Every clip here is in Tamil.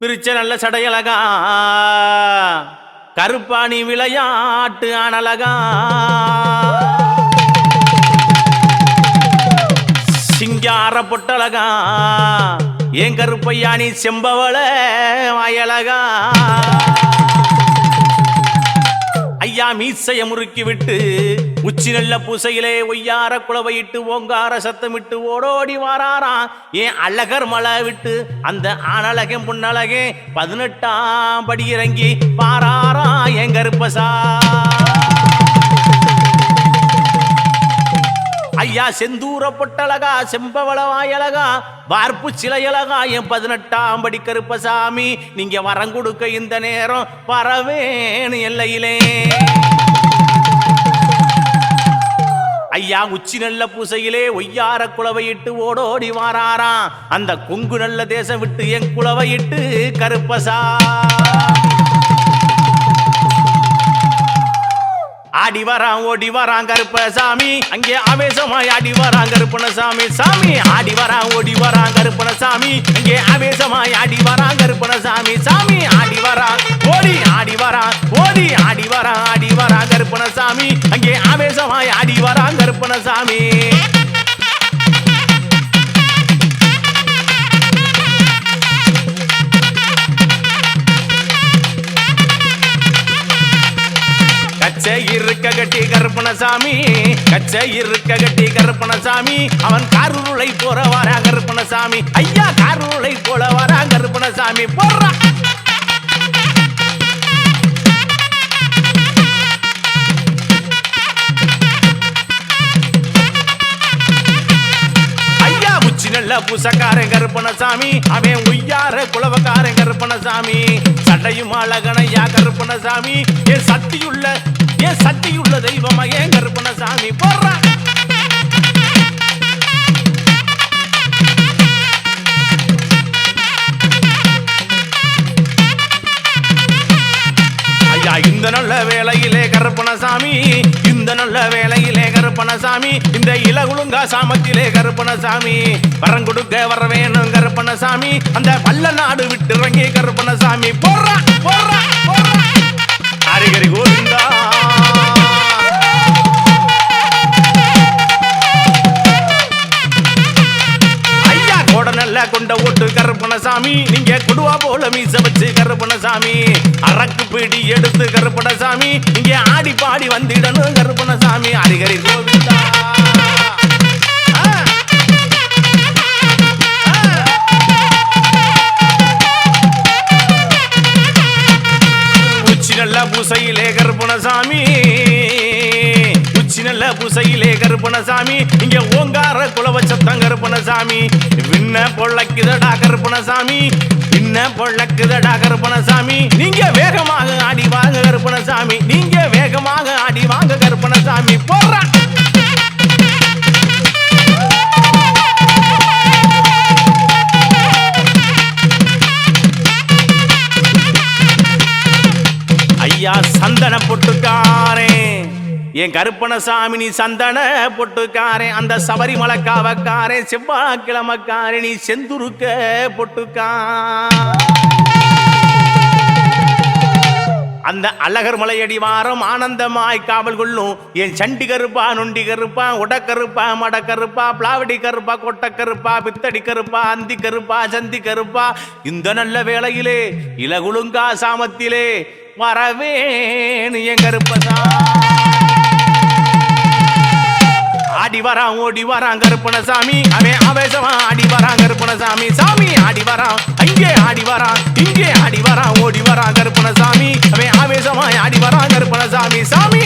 பிரிச்ச நல்ல சடையழகா கருப்பாணி விளையாட்டு அனலகா சிங்கார பொட்டழகா ஏன் கருப்பையா நீ செம்பவள வயலகா. ஐயா மீசைய முறுக்கி விட்டு உச்சி நல்ல பூசையிலே ஒய்யார குளவையிட்டு ஓங்கார சத்தமிட்டு ஓடோடி வாராராம். ஏன் அழகர் மலை விட்டு அந்த ஆணழகம் புன்னழகே பதினெட்டாம் படி இறங்கி வாராரா என் கருப்பசா ஐயா செந்தூர பொட்டழகா செம்பவள வார்ப்பு சிலையழகா என் பதினெட்டாம் படி கருப்பசாமி நீங்க வரம் கொடுக்க இந்த நேரம் வரவேணு எல்லையிலே. ஐயா உச்சி நல்ல பூசையிலே ஒய்யார குளவையிட்டு ஓடோடி வாராராம். அந்த கொங்கு நல்ல தேசம் விட்டு என் குளவையிட்டு கருப்பசா. ஆடி வரான் ஓடி வரான் கருப்பசாமி அங்கே ஆவேசமாய் ஆடி வரான் கருப்பணசாமி சாமி. ஆடி வரான் ஓடி வரான் கருப்பணசாமி அங்கே ஆவேசமாய் ஆடி வரான் கருப்பணசாமி சாமி. ஆடி வரான் ஓடி ஆடி வரான் ஓடி ஆடி வரான் ஆடி வரான் கருப்பணசாமி அங்கே ஆவேசமாய் ஆடி வரான் கருப்பணசாமி கச்சை கருப்பணசாமி. கச்சை இருக்க கட்டி கருப்பணசாமி. அவன் காரூரை போற வரா கருப்பணசாமி. ஐயா காரூரை போல வரா கருப்பணசாமி. போடுறா. ஐயா நல்ல பூசக்காரன் கருப்பணசாமி. அவன் உய்யார குலவக்காரன் கருப்பணசாமி. சட்டையும் அழகனையா கருப்பணசாமி. என் சக்தியுள்ள என் சக்தியுள்ள தெய்வமா ஏன் கருப்பணசாமி போடுறான் இந்த நல்ல வேலையிலே கருப்பணசாமி இந்த நல்ல வேலையிலே கருப்பணசாமி இந்த இலகுலுங்கா சாமத்திலே கருப்பணசாமி வரம் கொடுக்க வர வேணும் கருப்பணசாமி அந்த பல்ல நாடு விட்டு இறங்கி கருப்பணசாமி போடுறா போடுறா போடுறா. ஹரிகரி கோவிந்தா. கொண்ட ஓட்டு கருப்பணசாமி நீங்க கொடுவா போல மீச வச்சு கருப்பணசாமி. அரக்கு பிடி எடுத்து கருப்பணசாமி இங்க ஆடி பாடி வந்திடணும் கருப்பணசாமி. அரிகரி கோவிந்தா. பூசையிலே கருப்பணசாமி. உச்சி நல்ல கருப்பணசாமி. இங்க ஓங்கார குலவ சத்தம் கருப்பணசாமி. விண்ண பொள்ளக்குதடா கருப்பணசாமி. விண்ண பொள்ளக்குதடா கருப்பணசாமி. நீங்க வேகமாக ஆடி வாங்க கருப்பணசாமி. நீங்க வேகமாக ஆடி வாங்க கருப்பணசாமி. போடுறா என் கருப்பணசாமி நீ சந்தன பொட்டுக்காரன் அந்த சபரிமலை காவக்காரன் செவ்வாய்க்கிழமக்காரே நீ செந்துருக்க பொட்டுக்கா. அந்த அழகர் மலையடி வாரம் ஆனந்தமாய் காவல் கொள்ளும். என் சண்டி கருப்பா நொண்டி கருப்பா உடக்கருப்பா மடக்கருப்பா பிளாவடி கருப்பா கொட்டக்கருப்பா பித்தடி கருப்பா அந்தி கருப்பா சந்தி கருப்பா. இந்த நல்ல வேளையிலே இலகுலுங்கா சாமத்திலே வரவேணு என் கருப்பதா. ஆடி வரான் ஓடி வரான் கருப்பண சாமி அவன் ஆவேசமா ஆடி வரான் கருப்பண சாமி சாமி ஆடி வரான் அங்கே ஆடி வரான் இங்கே ஆடி வரான் ஓடி வரான் கருப்பண சாமி அவன் ஆவேசமா ஆடி வரான் கருப்பண சாமி! சாமி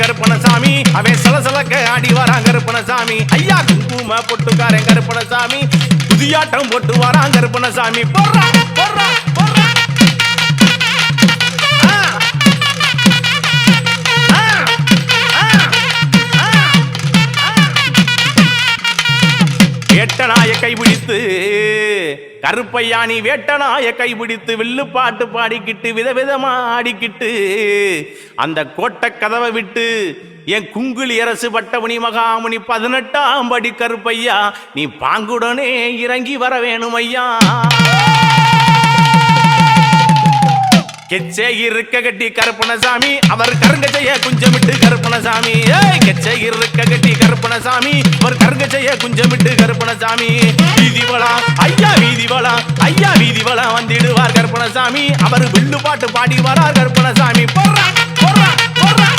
கருப்பணசாமி. அவன் சலசலக்க ஆடி வரான் கருப்பணசாமி. ஐயா குங்கும பொட்டுக்காரன் கருப்பணசாமி. குதியாட்டம் போட்டு வரான் கருப்பணசாமி போடுறாங்க. வேட்டனாய கைபிடித்து கருப்பையா நீ வேட்டனாய கைபிடித்து வில்லு பாட்டு பாடிக்கிட்டு விதவிதமா ஆடிக்கிட்டு அந்த கோட்டை கதவை விட்டு என் குங்குலி அரசு பட்டமணி மகாமுனி பதினெட்டாம் படி கருப்பையா நீ பாங்குடனே இறங்கி வர வேணும் ஐயா கெச்சே இருக்க கட்டி கருப்பணசாமி. அவர் கருங்க செய்ய குஞ்சமிட்டு கருப்பணசாமி. ஏய் கெச்சே இருக்க கட்டி கருப்பணசாமி. அவர் கருங்க செய்ய குஞ்சமிட்டு கருப்பணசாமி. வீதிவளா ஐயா வீதிவளா ஐயா வீதிவளா வந்திடுவார் கருப்பணசாமி. அவர் வில்லு பாட்டு பாடி வரார் கருப்பணசாமி. போடுறா போடுறா போடுறா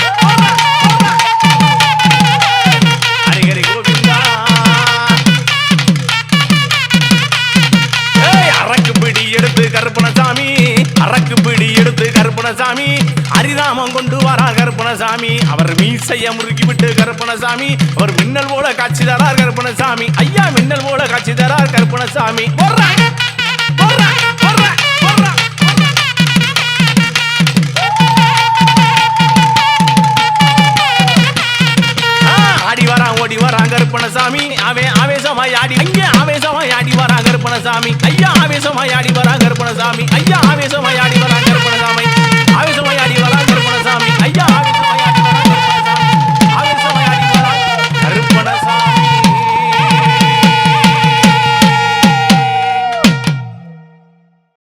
எடுத்து கருப்பணசாமி. அரக்கு பிடி எடுத்து கருப்பணசாமி அரிராமம் கொண்டு வரா கருப்பணசாமி. அவர் மீசைய முறுக்கி விட்டு கருப்பணசாமி. அவர் மின்னல் போல காட்சி தரார் கருப்பணசாமி. ஐயா மின்னல் போல காட்சி தரார் கருப்பணசாமி. ஆ, ஆடி வரான் ஓடி வரான் கருப்பணசாமி. அவன் ஆவேசமாய் ஆடி. அங்கே கருப்பணசாமி. ஐயா ஆவேசமாயாடி வரா கருப்பணசாமி. ஐயா ஆவேசமாயாடி வரா கருப்பண